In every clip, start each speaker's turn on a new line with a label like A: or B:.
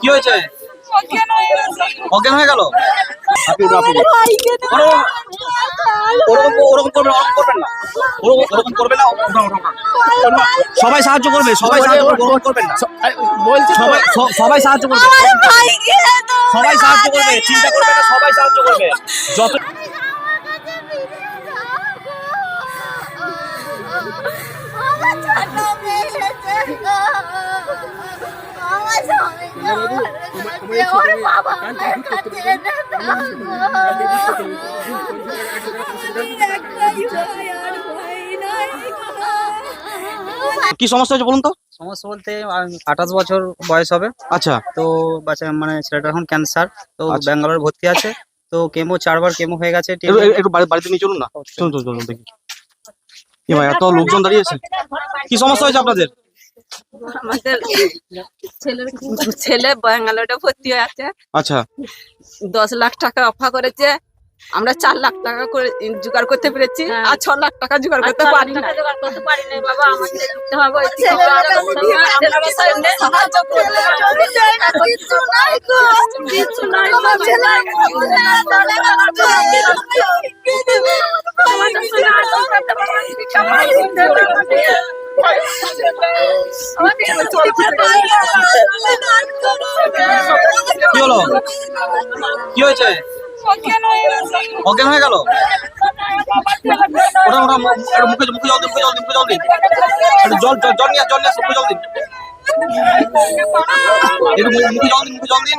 A: কি হয়েছে?
B: অজ্ঞান হয়ে।
A: গেল। সবাই সাহায্য করবে সবাই সাহায্য করবে করবেন। সবাই সবাই সাহায্য করবে। সবাই সাহায্য করবে চিন্তা করবে না সবাই সাহায্য করবে। যত
B: আমার ছোট মেয়ে এসেছে গো। আমার স্বামীকে বলেছে, ওর বাবা মায়ের কাছে এনে দাও গো। একটাই ভাই আর ভাই নাই গো।
A: কি সমস্যা হয়েছে বলুন তো?
C: সমস্যা বলতে আঠাশ বছর বয়স হবে।
A: আচ্ছা।
C: তো বাচ্চা মানে ছেলেটার এখন ক্যান্সার তো
A: আচ্ছা।
C: ব্যাঙ্গালোর ভর্তি আছে। তো কেমো চারবার কেমো হয়ে গেছে
A: একটু একটু- একটু বাড়ি- বাড়িতে নিয়ে চলুন না। চলুন চলুন চলুন দেখি। এত লোকজন দাঁড়িয়েছে কি সমস্যা হয়েছে আপনাদের?
D: আমাদের ছেলে ছেলে ব্যাঙ্গালোরে ভর্তি হয়ে আছে।
A: আচ্ছা।
D: দশ লাখ টাকা অফার করেছে। আমরা চার লাখ টাকা করে জোগাড় করতে পেরেছি। আর ছ লাখ টাকা জোগাড় করতে পারি না।
A: হলো? কি হয়েছে?
B: অজ্ঞান হয়ে
A: গেল? ওটা ওটা মুখে মুখে জল দিন, মুখে জল দিন, মুখে জল দিন। জল জল জল নিয়ে জল নিয়ে মুখে জল দিন। মুখে জল দিন, মুখে জল দিন।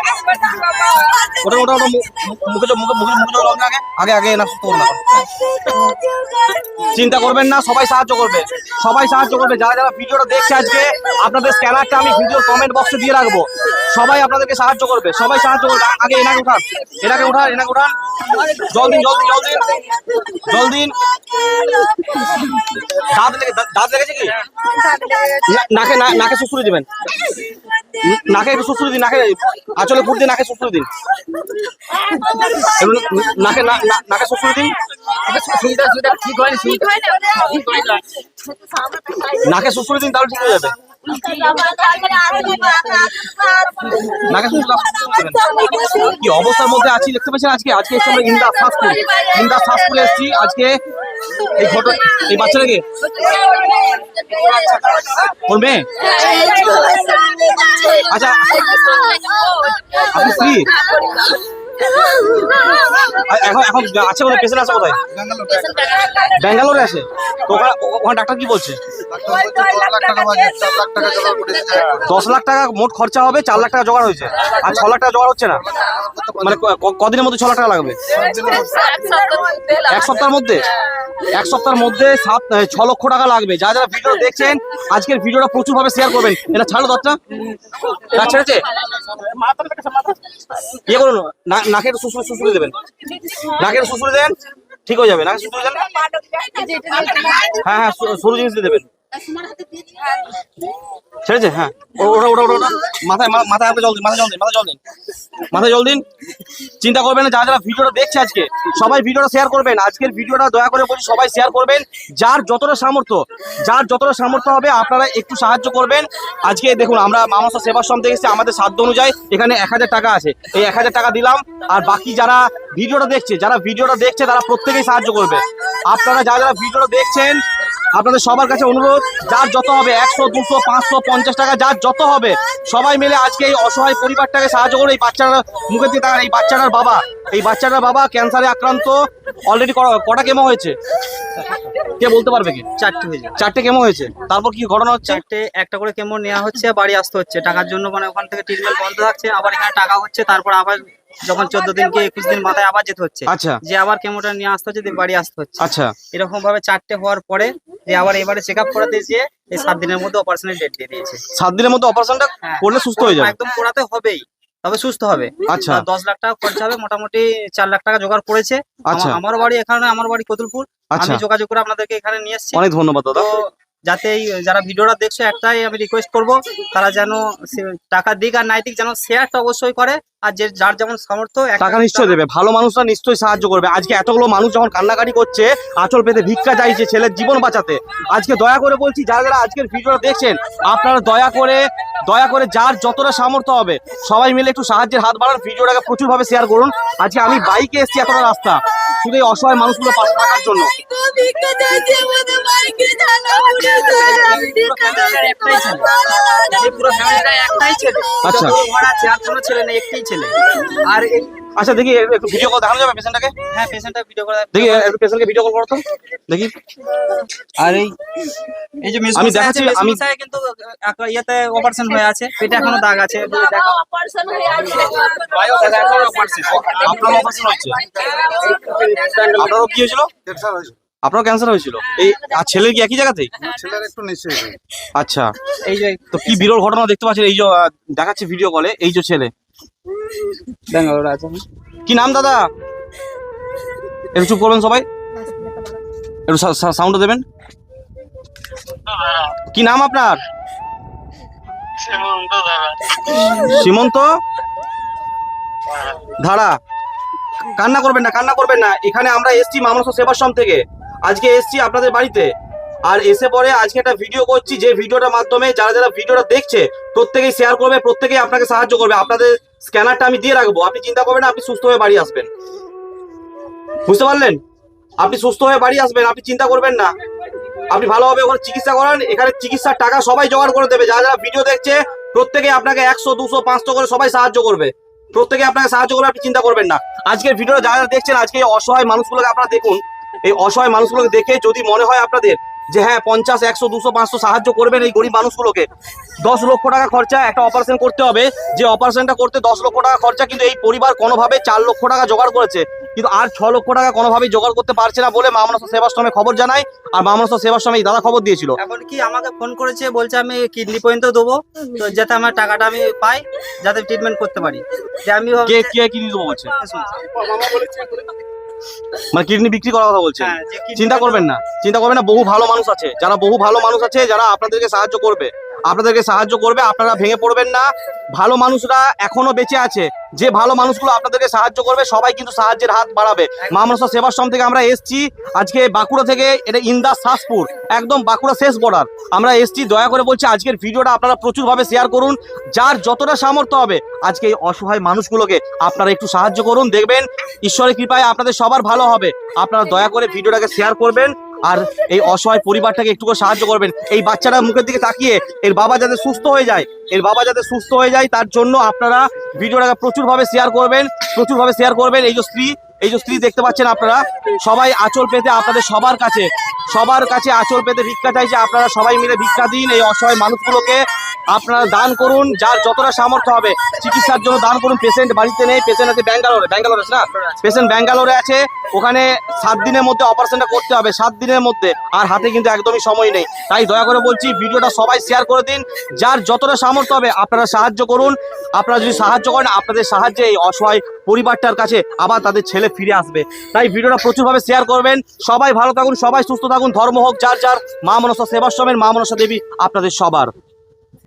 A: ওটা ওটা ওটা মুখে মুখে মুখে মুখে আগে আগে আগে সুস্থ করুন এখন। চিন্তা করবেন না, সবাই সাহায্য করবে। সবাই সাহায্য করবে। যারা যারা ভিডিওটা দেখছে আজকে, আপনাদের স্ক্যানারটা আমি ভিডিওর কমেন্ট বক্সে দিয়ে রাখব। সবাই আপনাদেরকে সাহায্য করবে। সবাই সাহায্য করবে। আগে এনাকে উঠান। এনাকে উঠান এনাকে উঠান। জল দিন জল দিন জল দিন জল দিন দাঁত লেগে, দাঁত লেগেছে কি? নাকে, না- নাকে সুসুরি দিবেন। ন- নাকে একটু সুসুরি দিন নাকে আঁচলে ফুট দিয়ে নাকে সুসুরি দিন। নাকে নাকে দিন। নাকে সুসুরি দিন, তাহলে ঠিক হয়ে যাবে। কি অবস্থার মধ্যে আছি, দেখতে পাচ্ছেন আজকে? আজকে আমরা ইন্দা ফাস্টফুড ইন্দা ফাস্টফুডে এসেছি। আজকে এই ঘটনা এই বাচ্চাটাকে ওর মেয়ে? আচ্ছা আপনি ফ্রি এখন এখন আছে কোথায়? পেশেন্ট আছে কোথায়? ব্যাঙ্গালোরে আছে। ওখানে ওখানে ডাক্তার কি বলছে? দশ লাখ টাকা মোট খরচা হবে, চার লাখ টাকা জোগাড় হয়েছে। আর ছ লাখ টাকা জোগাড় হচ্ছে না। মানে কদিনের মধ্যে ছ লাখ টাকা লাগবে? এক সপ্তাহের মধ্যে? এক সপ্তাহের মধ্যে সাত ছ লক্ষ টাকা লাগবে। যারা যারা ভিডিও দেখছেন, আজকের ভিডিওটা প্রচুর ভাবে শেয়ার করবেন। এটা ছাড়ো দরটা ছেড়েছে? ইয়ে করুন না- নাকে একটু সুসুরি সুসুরি দেবেন। নাকের সুসুরি দেন ঠিক হয়ে যাবে। নাকের সুসুরি দেন। হ্যাঁ হ্যাঁ সরু জিনিস দিয়ে দেবেন। ছেড়েছে? হ্যাঁ। ওটা ওটা ওটা মাথায় মাথায় হাতে জল দিন মাথায় জল দিন মাথায় জল দিন। মাথায় জল দিন। চিন্তা করবেন না যারা যারা ভিডিওটা দেখছে আজকে সবাই ভিডিওটা শেয়ার করবেন। আজকের ভিডিওটা দয়া করে বলি সবাই শেয়ার করবেন। যার যতটা সামর্থ্য যার যতটা সামর্থ্য হবে আপনারা একটু সাহায্য করবেন। আজকে দেখুন আমরা মামাসা সেবাশ্রম থেকে এসেছি আমাদের সাধ্য অনুযায়ী এখানে এক হাজার টাকা আছে। এই এক হাজার টাকা দিলাম আর বাকি যারা ভিডিওটা দেখছে যারা ভিডিওটা দেখছে তারা প্রত্যেকেই সাহায্য করবে। আপনারা যারা যারা ভিডিওটা দেখছেন আপনাদের সবার কাছে অনুরোধ যার যত হবে একশো দুশো পাঁচশো পঞ্চাশ টাকা যার যত হবে সবাই মিলে আজকে এই অসহায় পরিবারটাকে সাহায্য করে এই বাচ্চারা মুখে দিয়ে তাকান, এই বাচ্চাটার বাবা এই বাচ্চাটার বাবা ক্যান্সারে আক্রান্ত অলরেডি কটা কেমো হয়েছে? কে বলতে পারবে কি?
C: চারটে
A: চারটে কেমো হয়েছে? তারপর কি ঘটনা হচ্ছে?
C: চারটে একটা করে কেমো নেওয়া হচ্ছে বাড়ি আসতে হচ্ছে। টাকার জন্য মানে ওখান থেকে ট্রিটমেন্ট বন্ধ থাকছে আবার এখানে টাকা হচ্ছে তারপর আবার যখন চোদ্দ দিন কি একুশ দিন মাথায় আবার যেতে হচ্ছে।
A: আচ্ছা।
C: যে আবার কেমোটা নিয়ে আসতে হচ্ছে বাড়ি আসতে হচ্ছে।
A: আচ্ছা।
C: এরকম ভাবে চারটে হওয়ার পরে যে আবার এবারে চেক আপ করাতে যেয়ে এই সাত দিনের মধ্যে অপারেশনের ডেট দিয়ে দিয়েছে।
A: সাত দিনের মধ্যে অপারেশনটা
C: হ্যাঁ।
A: করলে সুস্থ হয়ে যাবে।
C: একদম করাতে হবেই। তবে সুস্থ হবে।
A: আচ্ছা।
C: দশ লাখ টাকা খরচা হবে মোটামুটি চার লাখ টাকা জোগাড় করেছে।
A: আচ্ছা।
C: আমার বাড়ি এখানে আমার বাড়ি কতুলপুর।
A: আচ্ছা।
C: আমি যোগাযোগ করে আপনাদেরকে এখানে নিয়ে এসেছি।
A: অনেক ধন্যবাদ দাদা।
C: তো যাতে এই যারা ভিডিওটা দেখছ একটাই আমি রিকোয়েস্ট করব তারা যেন টাকা দিক আর নাই দিক যেন শেয়ারটা অবশ্যই করে। আর যে যার যেমন সামর্থ্য
A: টাকা নিশ্চয় দেবে। ভালো মানুষরা নিশ্চয়ই সাহায্য করবে। আজকে এতগুলো মানুষ যখন কান্নাকাটি করছে আঁচল পেতে ভিক্ষা চাইছে ছেলের জীবন বাঁচাতে। আজকে দয়া করে বলছি যারা যারা আজকের ভিডিওটা দেখছেন আপনারা দয়া করে দয়া করে যার যতটা সামর্থ্য হবে সবাই মিলে একটু সাহায্যের হাত বাড়ান ভিডিওটাকে প্রচুর ভাবে শেয়ার করুন। আজকে আমি বাইকে এসেছি এতটা রাস্তা। শুধু এই অসহায় মানুষগুলো পাশে থাকার জন্য।
C: একটাই ছেলে।
A: আচ্ছা।
C: ছেলে। নেই একটাই ছেলে। আর এই
A: আচ্ছা দেখি একটু- ভিডিও কল দেখানো যাবে পেশেন্টটাকে
C: হ্যাঁ পেশেন্টটা ভিডিও করে
A: দেখি একটু পেশেন্টকে ভিডিও কল করো তো। দেখি।
C: আর এই এই যে
A: আমি
C: আমি
A: দেখাচ্ছি, আমি-
C: আমি কিন্তু একটা ইয়েতে অপারেশন হয়ে আছে। পেটে এখনও দাগ আছে দেখো
B: অপারেশন হয়ে আছে।
A: আপনার অপারেশন হচ্ছে আপনারও কি হয়েছিল
E: ক্যান্সার হয়েছে।
A: আপনারও ক্যান্সার হয়েছিল? এই আর ছেলের কি একই জায়গাতেই?
E: ছেলের একটু নিশ্চয়ই
A: আচ্ছা।
C: এই যে
A: তো কি বিরল ঘটনা দেখতে পাচ্ছেন? এই যে দেখাচ্ছে ভিডিও কলে এই যে ছেলে।
C: ব্যাঙ্গালোর আছে
A: কি নাম দাদা? একটু চুপ করবেন সবাই। একটু সাউন্ড দেবেন। কি নাম আপনার? সীমন্ত ধারা। কান্না করবেন না কান্না করবেন না। এখানে আমরা এসছি মামলাস সেবাশ্রম থেকে। আজকে এসছি আপনাদের বাড়িতে। আর এসে পরে আজকে একটা ভিডিও করছি, যে ভিডিওটার মাধ্যমে যারা যারা ভিডিওটা দেখছে, প্রত্যেকেই শেয়ার করবে, প্রত্যেকেই আপনাকে সাহায্য করবে। আপনাদের স্ক্যানারটা আমি দিয়ে রাখব। আপনি চিন্তা করবেন আপনি সুস্থ হয়ে বাড়ি আসবেন। বুঝতে পারলেন? আপনি সুস্থ হয়ে বাড়ি আসবেন, আপনি চিন্তা করবেন না। আপনি ভালোভাবে ওখানে চিকিৎসা করান, এখানে চিকিৎসার টাকা সবাই জোগাড় করে দেবে। যারা যারা ভিডিও দেখছে, প্রত্যেকে আপনাকে একশো, দুশো, পাঁচশো করে সবাই সাহায্য করবে। প্রত্যেকে আপনাকে সাহায্য করবে, আপনি চিন্তা করবেন না। আজকের ভিডিওটা যারা যারা দেখছেন, আজকে অসহায় মানুষগুলোকে আপনারা দেখুন। এই অসহায় মানুষগুলোকে দেখে যদি মনে হয় আপনাদের যে হ্যাঁ পঞ্চাশ একশো দুশো পাঁচশো সাহায্য করবেন এই গরিব মানুষগুলোকে। দশ লক্ষ টাকা খরচা একটা অপারেশন করতে হবে। যে অপারেশনটা করতে দশ লক্ষ টাকা খরচা কিন্তু এই পরিবার কোনোভাবে চার লক্ষ টাকা জোগাড় করেছে। কিন্তু আর ছ লক্ষ টাকা কোনোভাবেই জোগাড় করতে পারছে না বলে মামনসা সেবাশ্রমে খবর জানায়। আর মামনসা সেবাশ্রমে এই দাদা খবর দিয়েছিল।
C: এখন কি আমাকে ফোন করেছে বলছে আমি কিডনি পর্যন্ত দেবো তো যাতে আমার টাকাটা আমি পাই যাতে ট্রিটমেন্ট করতে পারি। যে আমি
A: কে
C: ভাবছি-
A: কে কিডনি দেবো বলছে?
C: শুনছি।
A: মানে কিডনি বিক্রি করার কথা বলছে
C: হ্যাঁ,
A: চিন্তা করবেন না। চিন্তা করবেন না বহু ভালো মানুষ আছে। যারা বহু ভালো মানুষ আছে যারা আপনাদেরকে সাহায্য করবে। আপনাদেরকে সাহায্য করবে, আপনারা ভেঙে পড়বেন না। ভালো মানুষরা এখনও বেঁচে আছে। যে ভালো মানুষগুলো আপনাদেরকে সাহায্য করবে, সবাই কিন্তু সাহায্যের হাত বাড়াবে। মা মনসা সেবাশ্রম থেকে আমরা এসছি। আজকে বাঁকুড়া থেকে এটা ইন্দা শাসপুর একদম বাঁকুড়া শেষ বর্ডার আমরা এসছি, দয়া করে বলছি আজকের ভিডিওটা আপনারা প্রচুরভাবে শেয়ার করুন। যার যতটা সামর্থ্য হবে, আজকে এই অসহায় মানুষগুলোকে আপনারা একটু সাহায্য করুন। দেখবেন, ঈশ্বরের কৃপায় আপনাদের সবার ভালো হবে। আপনারা দয়া করে ভিডিওটাকে শেয়ার করবেন। আর এই অসহায় পরিবারটাকে একটু সাহায্য করবেন। এই বাচ্চাটা মুখের দিকে তাকিয়ে এর বাবা যাতে সুস্থ হয়ে যায়, এর বাবা যাতে সুস্থ হয়ে যায়, তার জন্য আপনারা ভিডিওটাকে প্রচুরভাবে শেয়ার করবেন, প্রচুরভাবে শেয়ার করবেন। এই যে স্ত্রী, এই যে স্ত্রী দেখতে পাচ্ছেন আপনারা, সবাই আচল পেতে আপনাদের সবার কাছে সবার কাছে আঁচল পেতে ভিক্ষা চাইছে। আপনারা সবাই মিলে ভিক্ষা দিন এই অসহায় মানুষগুলোকে। আপনারা দান করুন, যার যতটা সামর্থ্য হবে, চিকিৎসার জন্য দান করুন। পেশেন্ট বাড়িতে নেই পেশেন্ট আছে ব্যাঙ্গালোরে, ব্যাঙ্গালোর আছে না? পেশেন্ট ব্যাঙ্গালোরে আছে, ওখানে সাত দিনের মধ্যে অপারেশনটা করতে হবে, সাত দিনের মধ্যে। আর হাতে কিন্তু একদমই সময় নেই। তাই দয়া করে বলছি, ভিডিওটা সবাই শেয়ার করে দিন। যার যতটা সামর্থ্য হবে, আপনারা সাহায্য করুন। আপনারা যদি সাহায্য করেন, আপনাদের সাহায্যে এই অসহায় পরিবারটার কাছে আবার তাদের ছেলে ফিরে আসবে। তাই ভিডিওটা প্রচুরভাবে শেয়ার করবেন। সবাই ভালো থাকুন, সবাই সুস্থ থাকুন। ধর্ম হোক, যার যার, মা মনসা সেবাশ্রমের মা মনসা দেবী আপনাদের সবার।